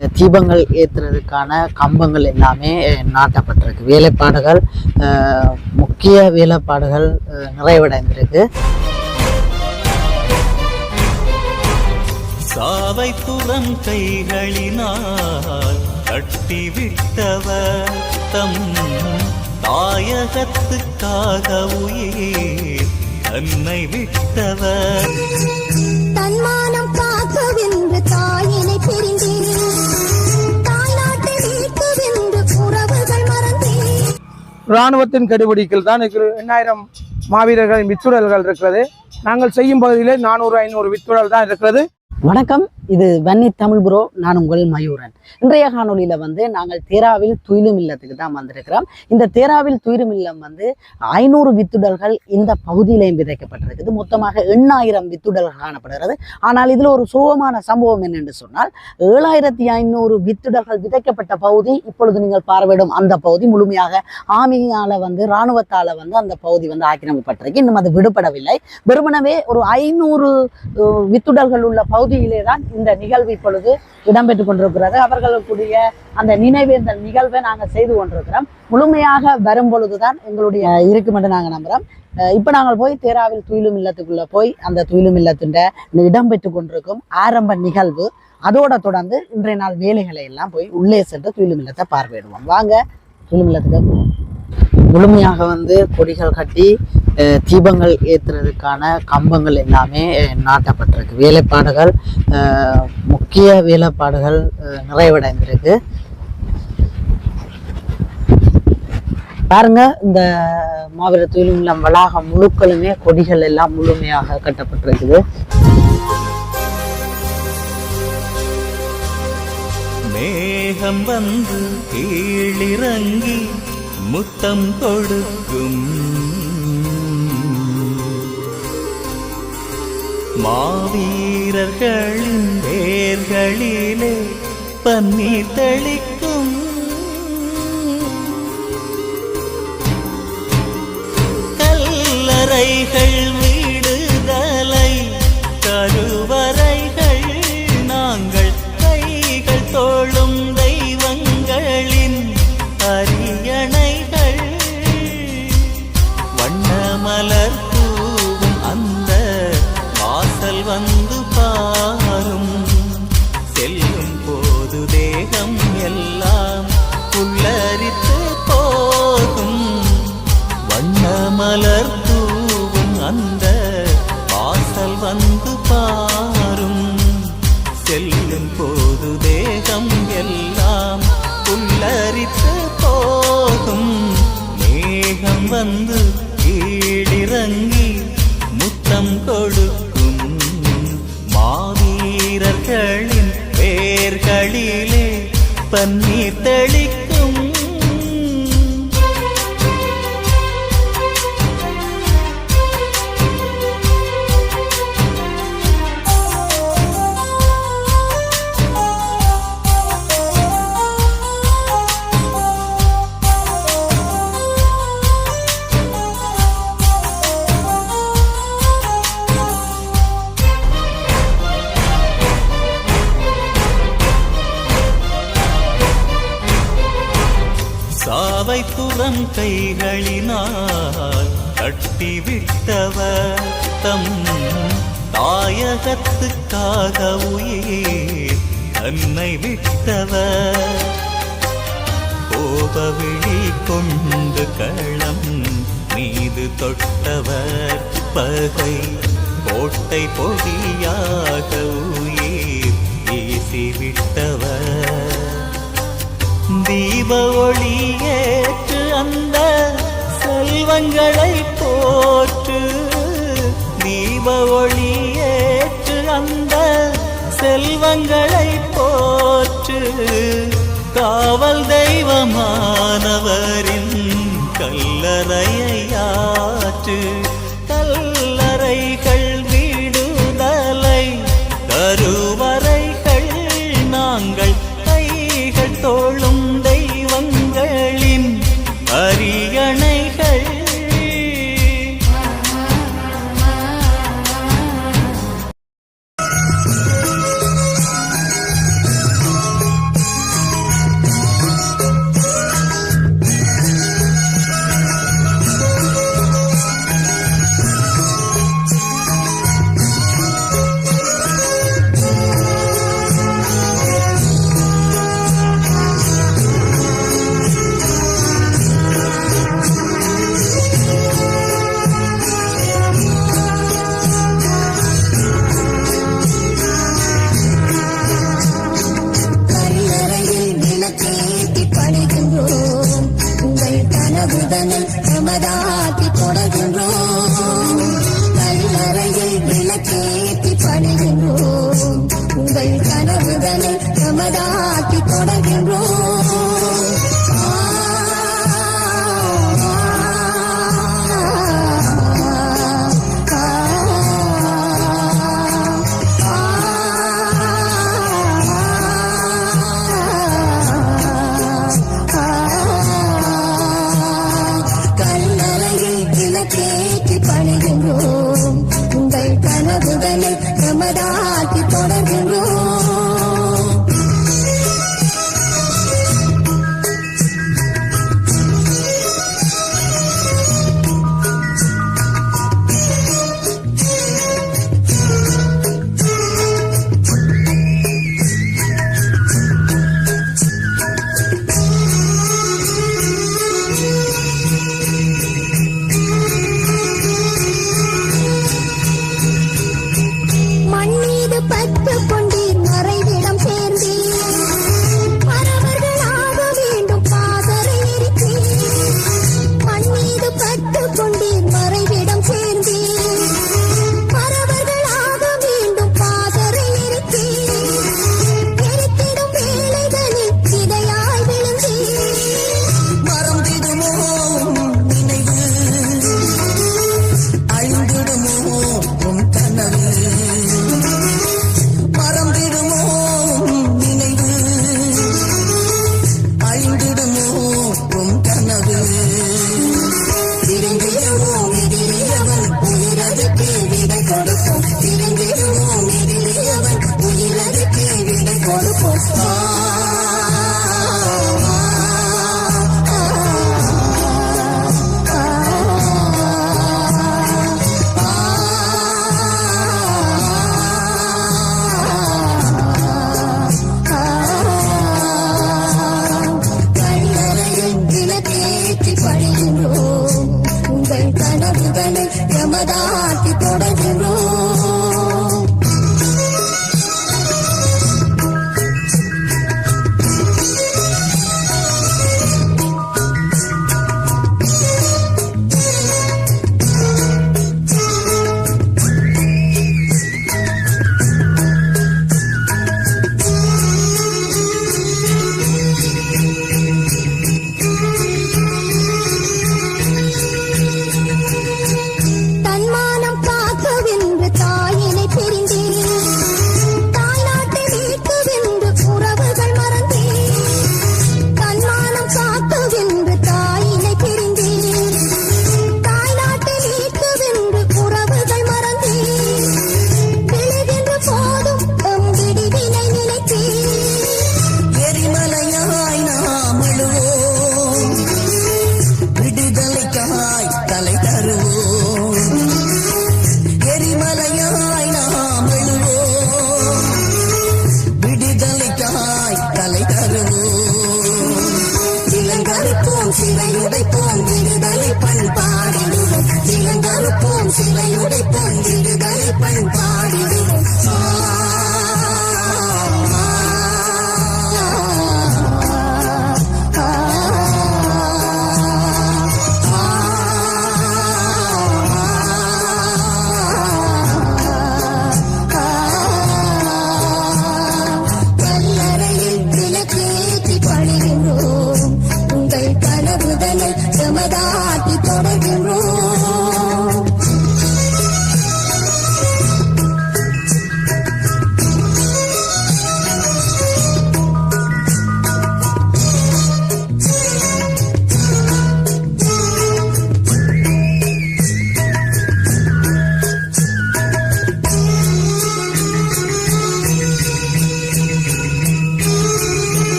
தீபங்கள் ஏற்றுறதுக்கான கம்பங்கள் எல்லாமே நாட்டப்பட்டிருக்கு. வேலைப்பாடுகள் அஹ், முக்கிய வேலைப்பாடுகள் நிறைவடைந்திருக்கு. சாவை புறம் கைகளினால் கட்டிவிட்டவர் தம் தாயகத்துக்காக உயிர் தன்னை விட்டவர். தன்மானம் காக்கவென்று தாயினை பிரிந்தேன் இராணுவத்தின் கடுபிடிக்கில் தான் இருக்கிற எண்ணாயிரம் மாவீரர்களின் வித்துடல்கள் இருக்கிறது. நாங்கள் செய்யும் பகுதியிலே நானூறு ஐநூறு வித்துடல் தான் இருக்கிறது. வணக்கம் இது வன்னி தமிழ் புரோ. நான் உங்கள் மயூரன். இன்றைய காணொலியில் வந்து நாங்கள் தேராவில் துயிலும் இல்லத்துக்கு தான் வந்திருக்கிறோம். இந்த தேராவில் துயிலும் இல்லம் வந்து ஐநூறு வித்துடல்கள் இந்த பகுதியிலையும் விதைக்கப்பட்டிருக்குது. மொத்தமாக எண்ணாயிரம் வித்துடல்கள் காணப்படுகிறது. ஆனால் இதில் ஒரு சோகமான சம்பவம் என்னென்று சொன்னால் ஏழாயிரத்தி ஐநூறு வித்துடல்கள் விதைக்கப்பட்ட பகுதி இப்பொழுது நீங்கள் பார்வையிடும் அந்த பகுதி. முழுமையாக ஆமியால் வந்து இராணுவத்தால் வந்து அந்த பகுதி வந்து ஆக்கிரமிக்கப்பட்டிருக்கு இன்னும் அது விடுபடவில்லை. வெறுமனவே ஒரு ஐநூறு வித்துடல்கள் உள்ள பகுதி சவுதியிலே தான் இந்த நிகழ்வு இப்பொழுது இடம்பெற்றுக் கொண்டிருக்கிறது. அவர்களுக்குரிய அந்த நினைவு இந்த நிகழ்வை நாங்கள் செய்து கொண்டிருக்கிறோம். முழுமையாக வரும் பொழுதுதான் எங்களுடைய இருக்கும் என்று நாங்கள் நம்புகிறோம் அஹ் இப்ப நாங்கள் போய் தேராவில் துயிலும் இல்லத்துக்குள்ள போய் அந்த துயிலும் இல்லத்தின் இடம்பெற்று கொண்டிருக்கும் ஆரம்ப நிகழ்வு. அதோட தொடர்ந்து இன்றைய நாள் வேலைகளை எல்லாம் போய் உள்ளே சென்று துயிலும் இல்லத்தை பார்வையிடுவோம். வாங்க துயிலும் இல்லத்துக்கு போவோம். முழுமையாக வந்து கொடிகள் கட்டி தீபங்கள் ஏற்றுறதுக்கான கம்பங்கள் எல்லாமே நாட்டப்பட்டிருக்கு. வேலைப்பாடுகள் முக்கிய வேலைப்பாடுகள் நிறைவடைந்திருக்கு. பாருங்க இந்த மாவீர தொழில்நுட்பம் வளாகம் முழுக்களுமே கொடிகள் எல்லாம் முழுமையாக கட்டப்பட்டிருக்குது. மேகம் வந்து கீழிறங்கி முத்தம் கொடுக்கும். மாவீரர்களின் வேர்களிலே பன்னீர் தெளிக்கும். கல்லறைகள் வந்து கீழிறங்கி முத்தம் கொடுக்கும் மாவீரர்களின் பேர்களிலே பன்னீர் தெளி கைகளினால் கட்டிவிட்டவர் தம் தாயகத்துக்காக உயிர் தன்னை விட்டவர். கோபவிழி கொண்டு களம் மீது தொட்டவர். பகை கோட்டை பொடியாக உயிர் வீசிவிட்டவர். தீப ஒளியேற்று அந்த செல்வங்களை போற்று தீப ஒளியேற்று அந்த செல்வங்களை போற்று. காவல் தெய்வமானவரின் கல்லறையாற்று உலகமே நமதாக்கி தொடர்கின்றோம். கேட்டு பணிகின்றோம் உங்கள் கனவுகளை நமதாக்கி தொடர்கின்றோம்.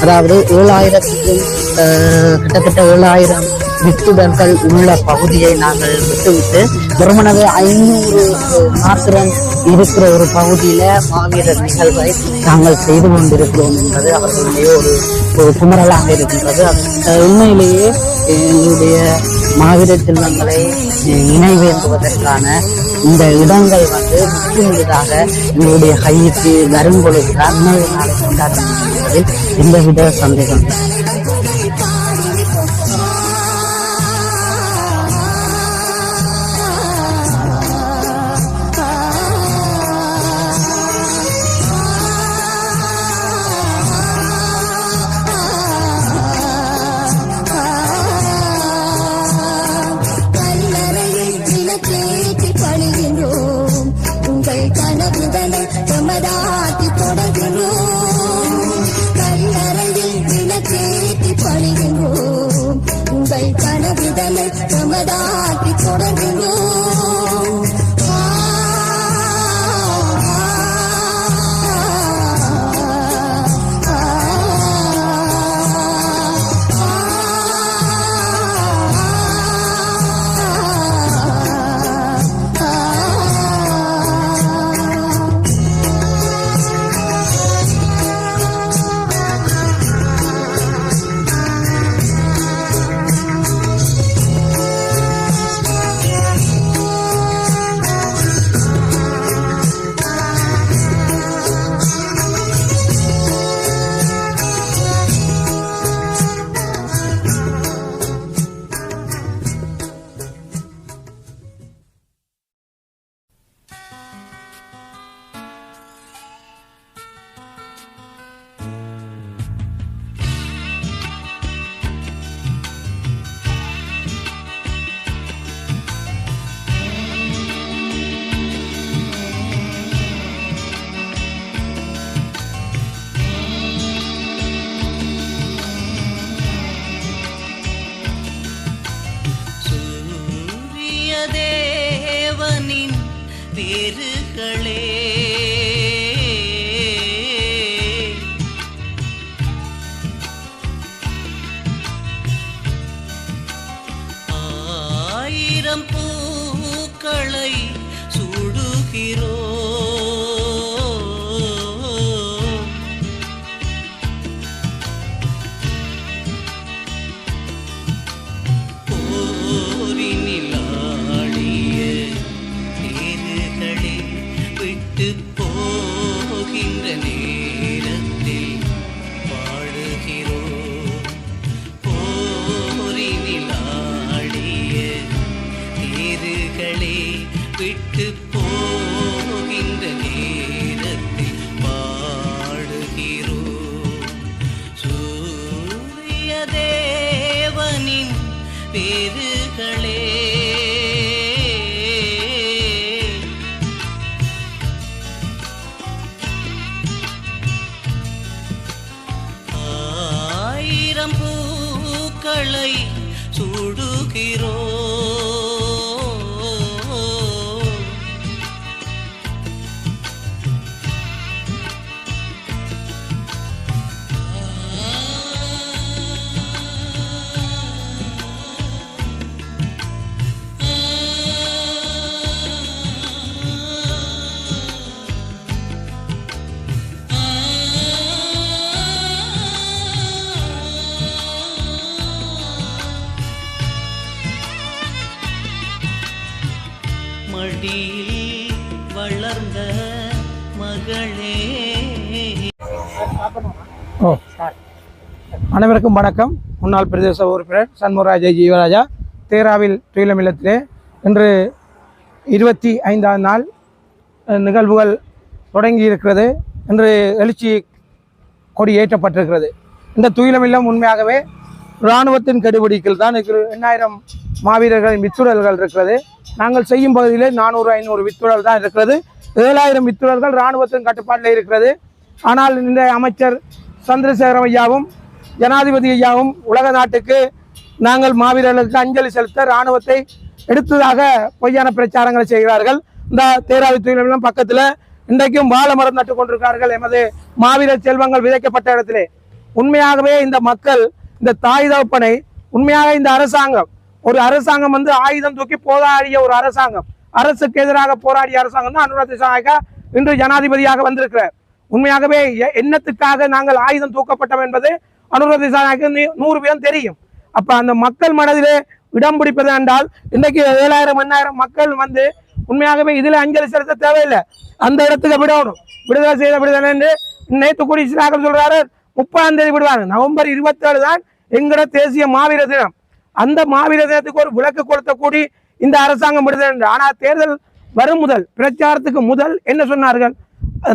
அதாவது ஏழாயிரத்துக்கும் கிட்டத்தட்ட ஏழாயிரம் வித்துடர்கள் உள்ள பகுதியை நாங்கள் விட்டுவிட்டு வெறுமனவே ஐநூறு மாத்திரம் இருக்கிற ஒரு பகுதியில் மாவீரர் நிகழ்வை நாங்கள் செய்து கொண்டிருக்கிறோம் என்பது அவர்களுடைய ஒரு குமரலாக இருக்கின்றது. உண்மையிலேயே எங்களுடைய மாவீர செல்வங்களை அஹ், நினைவேந்துவதற்கான இந்த இடங்கள் வந்து முற்றுமுழுதாக எங்களுடைய கைக்கு வரும் பொழுது இன்னொரு நாளை கொண்டாட எந்தவித சந்தேகம் உங்கள் கனவுகளை எமதாக்கி தொடர்கிறோம் கல்லறையில் விளக்கேற்றி பணிகின்றோம். உங்கள் கனவுகளை பூக்களை சூடுகிறோம். ஓ. அனைவருக்கும் வணக்கம். முன்னாள் பிரதேச உறுப்பினர் சண்முகராஜா ஜீவராஜா தேராவில் துயிலம் இல்லத்திலே இன்று இருபத்தி ஐந்தாம் நாள் நிகழ்வுகள் தொடங்கி இருக்கிறது. இன்று எழுச்சி கொடி ஏற்றப்பட்டிருக்கிறது. இந்த துயிலம் இல்லம் உண்மையாகவே இராணுவத்தின் கெடுபிடிக்கில் தான் இருக்கிற எண்ணாயிரம் மாவீரர்களின் மிச்சுடல்கள் இருக்கிறது. நாங்கள் செய்யும் பகுதியிலே நானூறு ஐநூறு வித்துழல் தான் இருக்கிறது. ஏழாயிரம் வித்துழல்கள் இராணுவத்தின் கட்டுப்பாட்டில் இருக்கிறது. ஆனால் இந்த அமைச்சர் சந்திரசேகரம் ஐயாவும் ஜனாதிபதி ஐயாவும் உலக நாட்டுக்கு நாங்கள் மாவீரர்களுக்கு அஞ்சலி செலுத்த இராணுவத்தை எடுத்ததாக பொய்யான பிரச்சாரங்களை செய்கிறார்கள். இந்த தேராவி துயிலம் பக்கத்தில் இன்றைக்கும் வாழ மரம் நட்டு கொண்டிருக்கிறார்கள் எமது மாவீரர் செல்வங்கள் விதைக்கப்பட்ட இடத்திலே. உண்மையாகவே இந்த மக்கள் இந்த தாய் தகப்பனை உண்மையாக இந்த அரசாங்கம் ஒரு அரசாங்கம் வந்து ஆயுதம் தூக்கி போராடிய ஒரு அரசாங்கம். அரசுக்கு எதிராக போராடிய அரசாங்கம் தான் அனுராத் திசாநாயக்கா இன்று ஜனாதிபதியாக வந்திருக்கிறார். உண்மையாகவே எ- என்னத்துக்காக நாங்கள் ஆயுதம் தூக்கப்பட்டோம் என்பது அனுராத் திசாநாயக்கு நூறு பேரும் தெரியும். அப்ப அந்த மக்கள் மனதிலே இடம் பிடிப்பது என்றால் இன்னைக்கு ஏழாயிரம் எண்ணாயிரம் மக்கள் வந்து உண்மையாகவே இதுல அஞ்சலி செலுத்த தேவையில்லை. அந்த இடத்துக்கு விடணும். விடுதலை செய்த விடுதலை என்று நேற்று கூடி சொல்றாரு. முப்பதாம் தேதி விடுவாங்க. நவம்பர் இருபத்தேழு தான் எங்கட தேசிய மாவீர தினம். அந்த மாவீர தினத்துக்கு ஒரு விளக்கு கொடுத்த கூடி இந்த அரசாங்கம் விடுதலை என்று. ஆனால் தேர்தல் வரும் முதல் பிரச்சாரத்துக்கு முதல் என்ன சொன்னார்கள்?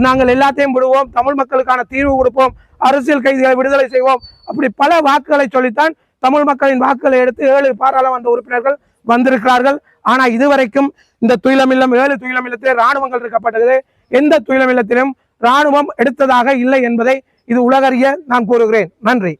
நாங்கள் எல்லாத்தையும் விடுவோம் தமிழ் மக்களுக்கான தீர்வு கொடுப்போம் அரசியல் கைதிகளை விடுதலை செய்வோம். அப்படி பல வாக்குகளை சொல்லித்தான் தமிழ் மக்களின் வாக்குகளை எடுத்து ஏழு பாராளுமன்ற உறுப்பினர்கள் வந்திருக்கிறார்கள். ஆனால் இதுவரைக்கும் இந்த துயிலமில்லம் ஏழு துயிலமில்லத்திலே ராணுவங்கள் இருக்கப்பட்டது. எந்த துயிலமில்லத்திலும் ராணுவம் எடுத்ததாக இல்லை என்பதை இது உலகறிய நான் கூறுகிறேன். நன்றி.